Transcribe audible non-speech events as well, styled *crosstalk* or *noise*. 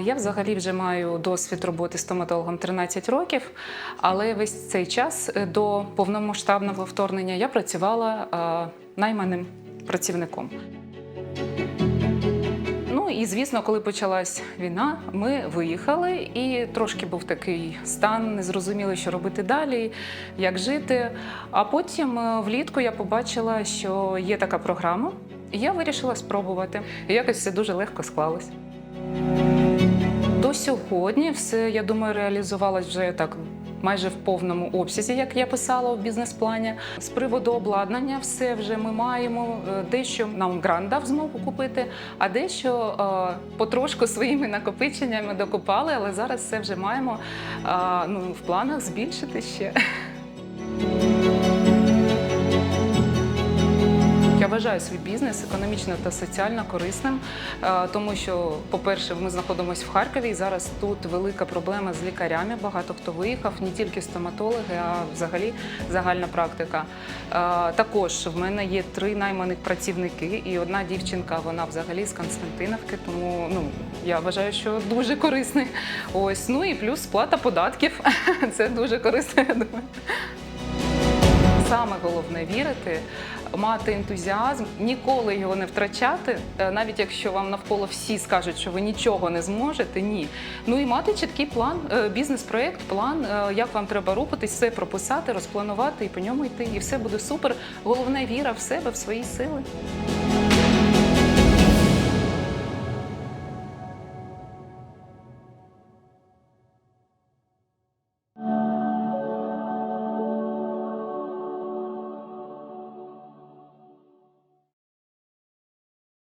Я взагалі вже маю досвід роботи стоматологом 13 років, але весь цей час е, до повномасштабного вторгнення я працювала е, найманим працівником. Ну і звісно, коли почалась війна, ми виїхали, і трошки був такий стан, не зрозуміли, що робити далі, як жити. А потім е, влітку я побачила, що є така програма, і я вирішила спробувати. І якось все дуже легко склалось. До сьогодні все, я думаю, реалізувалось вже так. Майже в повному обсязі, як я писала у бізнес-плані. З приводу обладнання, все вже ми маємо. Е, Дещо нам грант дав змогу купити, а дещо е, потрошку своїми накопиченнями докупали, але зараз все вже маємо ну, в планах збільшити ще. Вважаю свій бізнес економічно та соціально корисним, е, тому що, по-перше, ми знаходимося в Харкові, і зараз тут велика проблема з лікарями. Багато хто виїхав, не тільки стоматологи, а взагалі загальна практика. Е, Також в мене є три найманих працівники, і одна дівчинка, вона взагалі з Константиновки, тому ну я вважаю, що дуже корисний. Ось ну і плюс сплата податків. *laughs* Це дуже корисно. Я думаю. Саме головне вірити, мати ентузіазм, ніколи його не втрачати, е, навіть якщо вам навколо всі скажуть, що ви нічого не зможете, ні. Ну і мати чіткий план, е, бізнес-проект, план, е, як вам треба рухатись, все прописати, розпланувати і по ньому йти. І все буде супер. Головне віра в себе, в свої сили.